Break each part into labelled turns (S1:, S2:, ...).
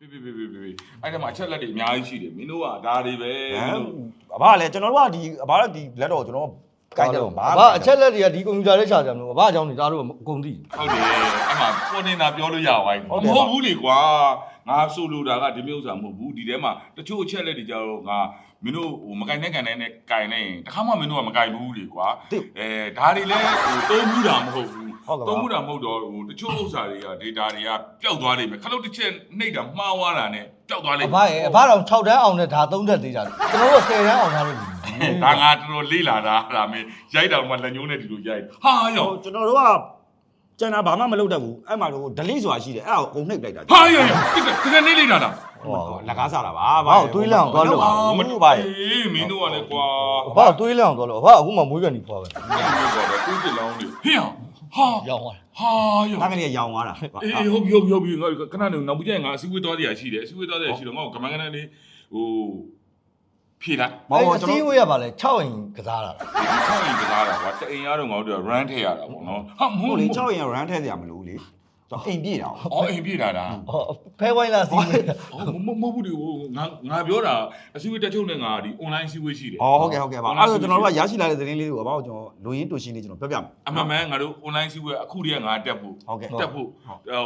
S1: ပြီပြီပြီပြီပြီအဲ့ဒါမှအချက်လက်တွေအများကြီးရှိတယ်မင်းတို့ကဒါတွေပဲ
S2: ဟ
S1: မ
S2: မ်
S1: င်းတို့
S2: အဘကလည်းကျွန်တော်တို့ကဒီအဘကဒီလက်တော့ကျွန်တော် ကိုင်းတယ်ပေါ့
S3: ဘာအချက်လက်တွေကဒီကွန်ပျူတာနဲ့ရှာကြမလို့ဘာအကြောင်းနေသားတို့အကုန်သိ
S1: ဟုတ်တယ်အဲ့မှာပေါ်နေတာပြောလို့ရပါဘူး
S2: ဟုတ်
S1: မ
S2: တယ်
S1: ဟုတ်ဘူးလေကွာငါဆိုလိုတာကဒီမျိုးဥစ္စာမဟုတ်ဘူးဒီထဲမှာတချို့အချက်လက်တွေကြတော့ငါမင်းတို့ဟိုမကင်နဲ့ကန်နဲ့နဲ့ကင်နေရင်တခါမှမင်းတို့ကမကင်ဘူးလေကွာအဲဒါတွေလည်းဟိုသုံးမှုတာမဟုတ်ဘူး
S2: ဟုတ်ကဲ့
S1: သုံး
S2: ပါ
S1: မှုတာမဟုတ်တော့ဟိုတချို့ဥစ္စာတွေက data တွေကပျောက်သွားလိမ့်မယ်ခလုတ်တစ်ချက်နှိပ်တာမှားသွားတာနဲ့ပျောက်သွားလိမ့်
S3: အ
S1: မယ်
S3: ဘရဲ့အဘတော်6တန်းအောင်နဲ့ဒါ3သက်သေးကြတယ်ကျွန်တော်တို့10တန်းအောင်ထားလို့
S1: ဒါငါတော်တော်လေးလာတာဒါမင်းရိုက်တောင်မှလက်ညှိုးနဲ့ဒီလိုရိုက်ဟာရော
S2: ဟိုကျွန်တော်တို့ကကျန်တာဘာမှမလုပ်တတ်ဘူးအဲ့မှာတော့ delete ဆိုတာရှိတယ်အဲ့ဒါကိုအကုန်နှိပ်လိုက်တာ
S1: ဟာရောတကယ်နေလိုက်တာလား
S2: ဟောလက်ကားစားတာပါ
S3: ဘာကိုတွေးလန့်အောင်သွားလို့
S1: အာမ
S2: မ
S1: တူ
S2: တူ
S1: ပါ
S2: ပါ
S1: ဘူး
S2: ဘူး
S1: မင်းတို့ကလည်းကွာ
S3: အဘတွေးလန့်အောင်သွားလို့အဘအခုမှမွေးကန်နေဖွာပဲ
S1: မင်းတို့ကလည်းတွေးကြလောင်းနေဟင်းဟာ
S3: ရောက်သွား
S1: ဟာရော
S2: တာကလေးရောင်သွားတာ
S1: အေးဟုတ်ပြီဟုတ်ပြီဟုတ်ပြီငါခဏနေနောက်ပြီးကျရင်ငါအစည်းအဝေးသွားတရားရှိတယ်အစည်းအဝေးသွားတရားရှိတော့ငါ့ကိုကမန်းကန်းလေးဟို ဖြေလိုက်
S2: မဟုတ်
S3: အဲ့
S2: ဘူး
S3: အ
S2: ကျွန်
S3: စည်း
S2: တော်
S3: ဝေးရပါလဲ6ရင်ကစားတာ
S1: ဒီချောင်းရင်ကစားတာကွာတအိမ်ရတော့ငါတို့က run ထည့်ရတာပေါ့နော်ဟာမ
S2: ဟို
S1: ဟုတ်
S2: လေ
S1: လေ
S2: 6ရင် run ထဲစရာမလိုဘူးလေ ကျွန်တော်အိမ်ပြေးတာ။
S1: အော်အိမ်ပြေးတာလား။
S3: ဟောဖဲဝိုင်းလာစီ
S1: မမမဟုတ်ဘူးဒီဟိုငါငါပြောတာအစည်းအဝေးတက်ချုပ်နဲ့ငါဒီ online အစည်းအဝေးရှိတယ်။
S2: အော်ဟုတ်ကဲ့ဟုတ်ကဲ့ပါ။အဲ့တော့ကျွန်တော်တို့ကရရှိလာတဲ့သတင်းလေးတွေကိုဘာလို့ကျွန်တော်လူရင်းတူရှင်းလေးကျွန်တော်ပြောပြမယ်။
S1: အမှန်မှန်ငါတို့ online အစည်းအဝေးအခုတည်းကငါတက်ဖို့
S2: တက်
S1: ဖို့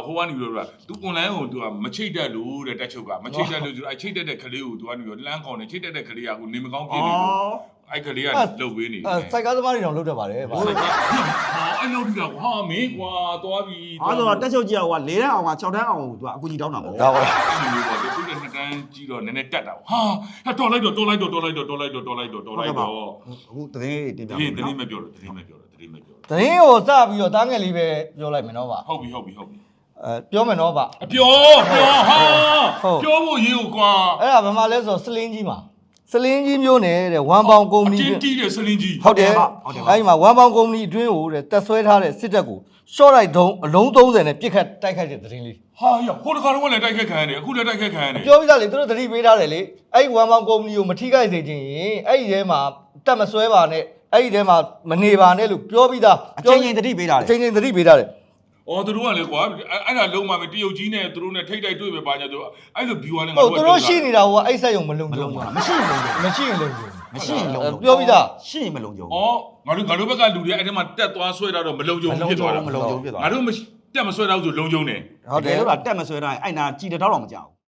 S1: ဟိုကနေပြီးတော့သူ online ကိုသူကမချိတ်တက်လို့တဲ့တက်ချုပ်ကမချိတ်တက်လို့ဆိုတော့အချိတ်တက်တဲ့ကလေးကိုသူကနေပြီးတော့လှမ်းကောင်းတယ်ချိတ်တက်တဲ့ကလေးကဟိုနေမကောင်းဖြစ်နေလို့အဲ့ကလေးကလှုပ်ပေးနေတယ်
S3: အဲစိုက်ကားသမားတွေတော့လုပ်တတ်ပါတယ်ဗျာ
S1: ဟာအဲ့လိုဒီကဟာမင်းကွာသွားပြီ
S2: အားဆိုတော့တက်ချုပ်ကြီးကဟိုက၄တန်းအောင်က6တန်းအောင်ကိုသူကအကူကြီးတောင်းတာပေါ့
S3: ဒါပါ
S1: အဲ့လိုမျိုးပေါ့သူကနှစ်တန်းကြီးတော့နည်းနည်းတက်တာဟာဟာတော်လိုက်တော့တော်လိုက်တော့တော်လိုက်တော့တော်လိုက်တော့တော်လိုက်တော့တော်လိုက်တော့
S2: အခုသတင်းလေးတင်ပြ
S1: တ
S2: မယ်
S1: ရင်တရင်
S2: နော်
S1: မပြောတော့တရင်မပြောတော့တရင်မပြောတော့
S3: သတင်းကိုစပြီးတော့တားငယ်လေးပဲပြောလိုက်မယ်နော်ဗျာ
S1: ဟုတ်ပြီဟုတ်ပြီဟုတ်ပြီ
S3: အဲပြောမယ်နော်ဗျာ
S1: အပြောပြောဟာ
S3: ဟုတ်
S1: ပြောဖို့ရေးကိုကွာ
S3: အဲ့ဒါဘာမှလဲဆိုတော့စလင်းကြီးမှာ စလင်းကြီးမျိုးနဲ့တဲ့ဝမ်ပေါင်ကုမ္ပဏီ
S1: အချင်းတီးတဲ့စလင်းကြီး
S3: ဟုတ်တယ်
S2: ဟုတ်တယ်ပါ
S3: အဲ့ဒီမှာဝမ်ပေါင်ကုမ္ပဏီအတွင်းကိုတဲ့တက်ဆွဲထားတဲ့စစ်တပ်ကိုရှော့လိုက်တုံးအလုံး30နဲ့ပြစ်ခတ်တိုက်ခိုက်တဲ့သတင်းလေး
S1: ဟာရဟိုတခါတော့လည်းတိုက်ခက်ခံရတယ်အခုလည်းတိုက်ခက်ခံရတယ်
S3: ပြောပြီးသားလေသူတို့သတိပေးထားတယ်လေအဲ့ဒီဝမ်ပေါင်ကုမ္ပဏီကိုမထိခိုက်စေချင်ရင်အဲ့ဒီထဲမှာတက်မဆွဲပါနဲ့အဲ့ဒီထဲမှာမနေပါနဲ့လို့ပြောပြီးသား
S2: အချိန်ချင်းတတိပေးတာ
S3: အ
S2: လေ
S3: ချိန်ချင်းသတိပေးထားတယ်
S1: အော်သူတို့ကလည်းကွာအဲ့အဲ့ဒါလုံးမမယ်တရုတ်ကြီးနဲ့သူတို့နဲ့ထိတ်တိုက်တွေ့ပဲပါညာသူအဲ့လို view ကလည်း
S3: ဟုတ်သူတို့ရှိနေတာကအဲ့ဆက်ယုံမလုံ
S2: မ
S3: ကြုံ
S2: လုံး
S3: ဘူး
S2: တော့မရှိရင်လုံးကြုံ
S3: မရှိရင်လုံကြုံ
S2: မရှိရင်လုံးကြုံ
S3: ပြောပြီးသား
S2: ရှိရင်မလုံးကြုံ
S1: ဩငါတို့ငါတို့ဘက်ကလူတွေအဲ့ဒီမှာတက်သွားဆွဲတာတော့မလုံကြုံ
S2: မ
S1: ဘူး
S2: လုံး
S1: ဖြစ်
S2: ကြုံ
S1: သွားတာ
S2: မလုံးကြုံဖြစ်သွား
S1: ငါတို့မတက်မဆွဲတော့ဆိုလုံကြုံတယ်
S3: ဟုတ်တယ်
S2: လို့ကတက်မဆွဲတိုင်းအဲ့နာကြည်တတော့တော့မကြောက်